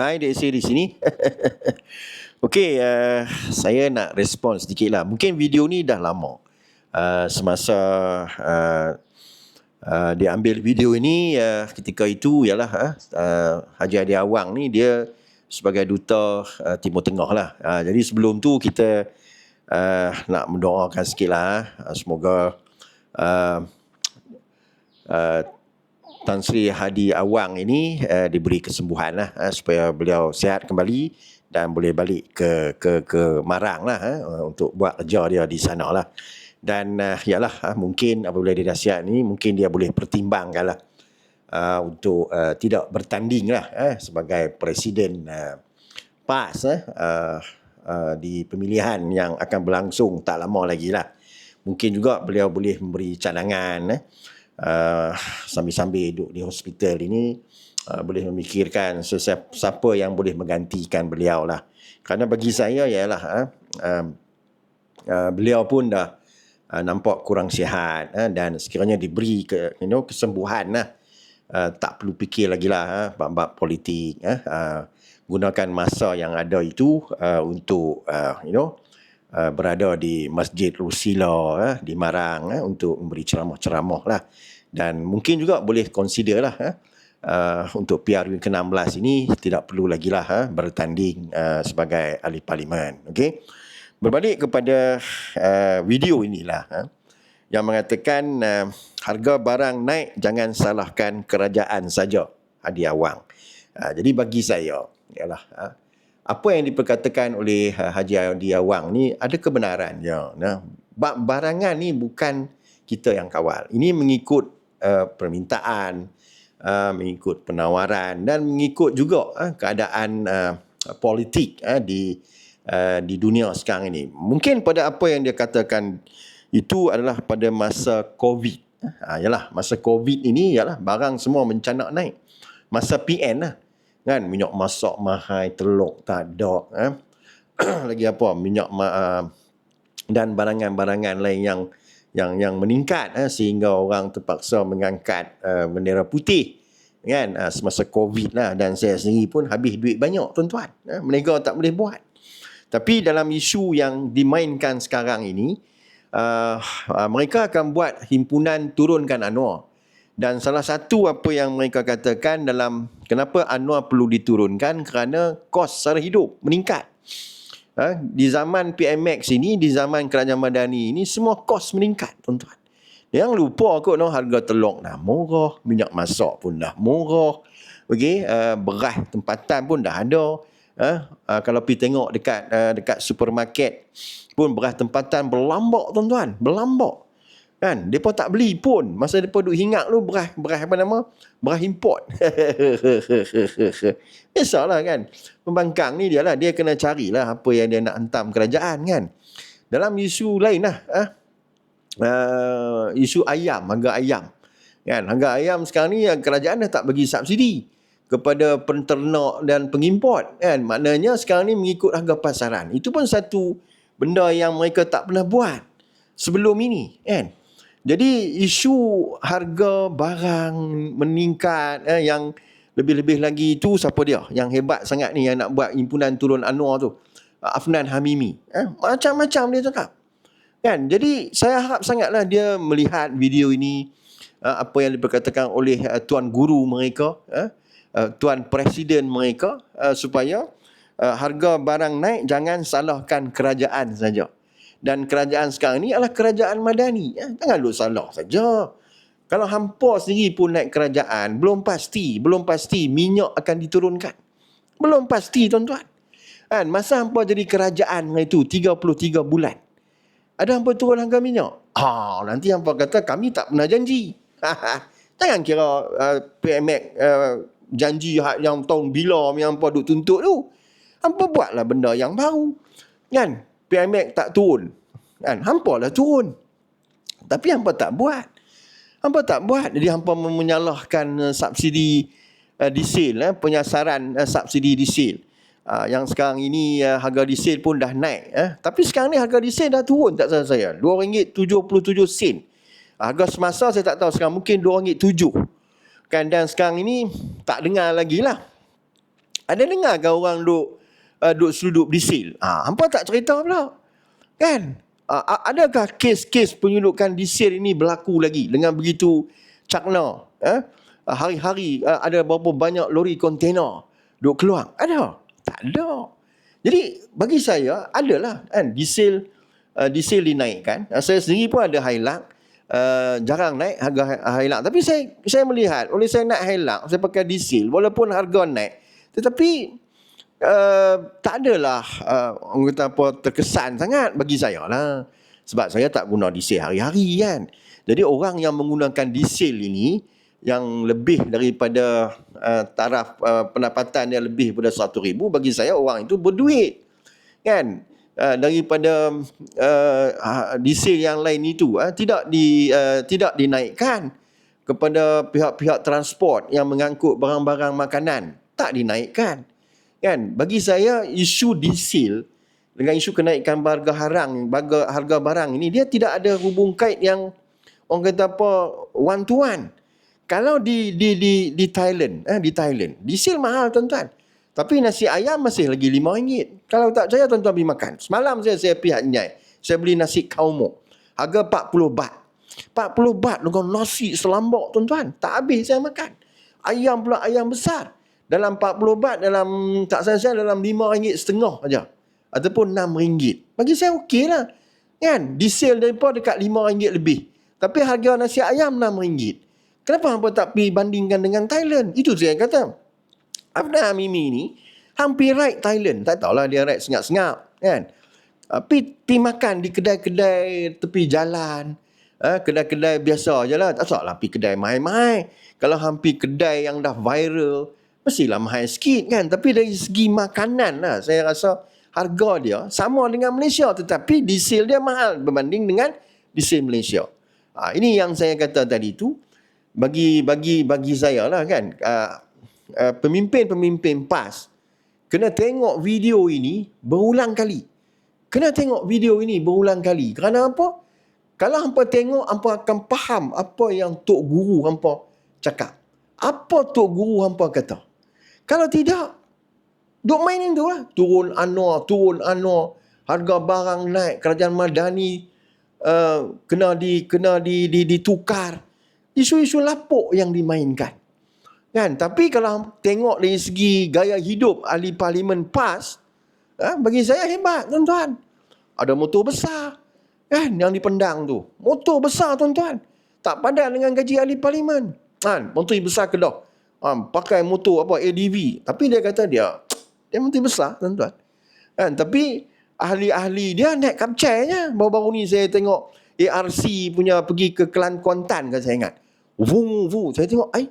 Hai Dek Sri di sini. Okey, uh, saya nak respon sedikit lah. Mungkin video ni dah lama. Uh, semasa uh, uh, dia ambil video ini, uh, ketika itu ialah uh, uh, Haji Adi Awang ni dia sebagai duta uh, Timur Tengah lah. Uh, jadi sebelum tu kita uh, nak mendoakan sikit lah. Uh, semoga uh, uh, Tan Sri Hadi Awang ini uh, diberi kesembuhan lah uh, supaya beliau sihat kembali dan boleh balik ke ke ke Marang lah uh, untuk buat kerja dia di sana lah. Dan uh, yalah uh, mungkin apabila dia dah sihat ni mungkin dia boleh pertimbangkan lah uh, untuk uh, tidak bertanding lah uh, sebagai presiden uh, PAS uh, uh, di pemilihan yang akan berlangsung tak lama lagi lah. Mungkin juga beliau boleh memberi cadangan uh, sambil-sambil duduk di hospital ini uh, boleh memikirkan siapa yang boleh menggantikan beliau lah. Kerana bagi saya ialah uh, uh, beliau pun dah uh, nampak kurang sihat uh, dan sekiranya diberi ke, you know, kesembuhan lah. Uh, tak perlu fikir lagi lah uh, bab-bab politik. Uh, uh, gunakan masa yang ada itu uh, untuk uh, you know uh, berada di Masjid Rusila uh, di Marang uh, untuk memberi ceramah-ceramah lah. Dan mungkin juga boleh consider lah uh, uh, untuk PRU ke-16 ini tidak perlu lagi lah uh, bertanding uh, sebagai ahli parlimen okey? Berbalik kepada uh, video inilah uh, yang mengatakan uh, harga barang naik jangan salahkan kerajaan saja. Hadi Awang uh, jadi bagi saya ialah uh, apa yang diperkatakan oleh uh, Haji Hadi Awang ni ada kebenaran. Ya. Nah barangan ni bukan kita yang kawal. Ini mengikut uh, permintaan uh, mengikut penawaran dan mengikut juga uh, keadaan uh, politik uh, di uh, di dunia sekarang ini. Mungkin pada apa yang dia katakan itu adalah pada masa covid. Uh, yalah masa covid ini yalah barang semua mencanak naik. Masa PN lah kan minyak masak mahal telur tak ada eh? lagi apa minyak ma- uh, dan barangan-barangan lain yang yang yang meningkat eh? sehingga orang terpaksa mengangkat uh, bendera putih kan uh, semasa covid lah dan saya sendiri pun habis duit banyak tuan-tuan eh? mereka tak boleh buat tapi dalam isu yang dimainkan sekarang ini uh, uh, mereka akan buat himpunan turunkan Anwar dan salah satu apa yang mereka katakan dalam kenapa Anwar perlu diturunkan kerana kos sara hidup meningkat. Ha? Di zaman PMX ini, di zaman kerajaan madani ini, semua kos meningkat, tuan-tuan. Yang lupa kot no, harga telur dah murah, minyak masak pun dah murah. Okay, uh, beras tempatan pun dah ada. Uh, uh, kalau pergi tengok dekat uh, dekat supermarket pun beras tempatan berlambak tuan-tuan, berlambak kan? Depa tak beli pun. Masa depa duk hingat tu beras beras apa nama? Beras import. Biasalah kan? Pembangkang ni dia lah. Dia kena carilah apa yang dia nak hentam kerajaan kan? Dalam isu lain lah ah. Uh, isu ayam harga ayam. Kan? Harga ayam sekarang ni kerajaan dah tak bagi subsidi kepada penternak dan pengimport kan? Maknanya sekarang ni mengikut harga pasaran. Itu pun satu benda yang mereka tak pernah buat sebelum ini kan jadi isu harga barang meningkat eh, yang lebih-lebih lagi itu siapa dia yang hebat sangat ni yang nak buat impunan turun Anwar tu. Afnan Hamimi. Eh, macam-macam dia cakap. Kan? Jadi saya harap sangatlah dia melihat video ini uh, apa yang diperkatakan oleh uh, tuan guru mereka, uh, uh, tuan presiden mereka uh, supaya uh, harga barang naik jangan salahkan kerajaan saja dan kerajaan sekarang ni adalah kerajaan madani. Ya, jangan lu salah saja. Kalau hampa sendiri pun naik kerajaan, belum pasti, belum pasti minyak akan diturunkan. Belum pasti tuan-tuan. Kan, masa hampa jadi kerajaan itu 33 bulan. Ada hampa turun harga minyak? Ah, nanti hampa kata kami tak pernah janji. Jangan kira uh, PMX uh, janji yang tahun bila yang hampa duk tuntut tu. Hampa buatlah benda yang baru. Kan? PMX tak turun. Kan? Hampa lah turun. Tapi hampa tak buat. Hampa tak buat. Jadi hampa menyalahkan uh, subsidi uh, diesel. Eh, penyasaran uh, subsidi diesel. Uh, yang sekarang ini uh, harga diesel pun dah naik. Eh. Tapi sekarang ni harga diesel dah turun tak salah saya. RM2.77 sen. Harga semasa saya tak tahu sekarang. Mungkin RM2.07. Kan? Dan sekarang ini tak dengar lagi lah. Ada dengar ke orang duk uh, duk seluduk diesel? Ah, hampa tak cerita pula. Kan? Uh, adakah kes-kes penyelundupan diesel ini berlaku lagi dengan begitu cakna? Eh? Uh, hari-hari uh, ada berapa banyak lori kontena duk keluar? Ada? Tak ada. Jadi bagi saya adalah kan diesel uh, diesel dinaikkan. Saya sendiri pun ada Hilux. Uh, jarang naik harga Hilux. Tapi saya saya melihat oleh saya nak Hilux, saya pakai diesel walaupun harga naik. Tetapi uh, tak adalah uh, orang kata apa terkesan sangat bagi saya lah. Sebab saya tak guna diesel hari-hari kan. Jadi orang yang menggunakan diesel ini yang lebih daripada uh, taraf uh, pendapatan yang lebih daripada RM1,000 bagi saya orang itu berduit. Kan? Uh, daripada uh, diesel yang lain itu uh, tidak di uh, tidak dinaikkan kepada pihak-pihak transport yang mengangkut barang-barang makanan tak dinaikkan kan bagi saya isu diesel dengan isu kenaikan harga harang harga harga barang ini dia tidak ada hubung kait yang orang kata apa one to one kalau di di di di Thailand eh di Thailand diesel mahal tuan-tuan tapi nasi ayam masih lagi RM5. Kalau tak percaya tuan-tuan pergi makan. Semalam saya saya pergi Nyai. Saya beli nasi kaumo. Harga 40 baht. 40 baht dengan nasi selambok tuan-tuan. Tak habis saya makan. Ayam pula ayam besar. Dalam 40 baht dalam tak saya dalam RM5 setengah aja. Ataupun RM6. Bagi saya okey lah. Kan? Diesel daripada dekat RM5 lebih. Tapi harga nasi ayam RM6. Kenapa hampa tak pergi bandingkan dengan Thailand? Itu saya kata. Abna Mimi ni hampir right Thailand. Tak tahulah dia right sengap-sengap kan. Tapi pi makan di kedai-kedai tepi jalan. Eh, kedai-kedai biasa je lah. Tak salah pergi kedai mahal-mahal. Kalau hampir kedai yang dah viral, mestilah mahal sikit kan. Tapi dari segi makanan lah, saya rasa harga dia sama dengan Malaysia. Tetapi diesel dia mahal berbanding dengan diesel Malaysia. Ha, ini yang saya kata tadi tu. Bagi bagi bagi saya lah kan. Uh, uh, pemimpin-pemimpin PAS kena tengok video ini berulang kali. Kena tengok video ini berulang kali. Kerana apa? Kalau hampa tengok, hampa akan faham apa yang Tok Guru hampa cakap. Apa Tok Guru hampa kata. Kalau tidak, duk main itu lah. Turun anuar, turun anuar. Harga barang naik, kerajaan madani uh, kena di kena di, di, ditukar. Isu-isu lapuk yang dimainkan. Kan? Tapi kalau tengok dari segi gaya hidup ahli parlimen PAS, ha, bagi saya hebat tuan-tuan. Ada motor besar kan yang dipendang tu. Motor besar tuan-tuan. Tak padan dengan gaji ahli parlimen. Kan? Motor besar ke Ha, pakai motor apa ADV. Tapi dia kata dia dia motor besar tuan-tuan. Kan? Tapi ahli-ahli dia naik kapcainya. Baru-baru ni saya tengok ARC punya pergi ke Kelan Kuantan kan saya ingat. Vung, vung. Saya tengok, ai,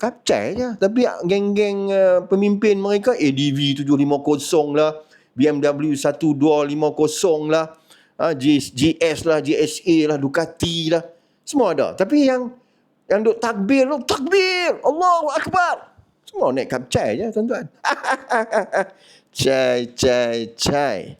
kacai je. Tapi geng-geng uh, pemimpin mereka ADV 750 lah, BMW 1250 lah, uh, GS lah, GSA lah, Ducati lah. Semua ada. Tapi yang yang duk takbir tu, takbir! Allahu Akbar! Semua naik kapcai je tuan-tuan. cai, cai, cai.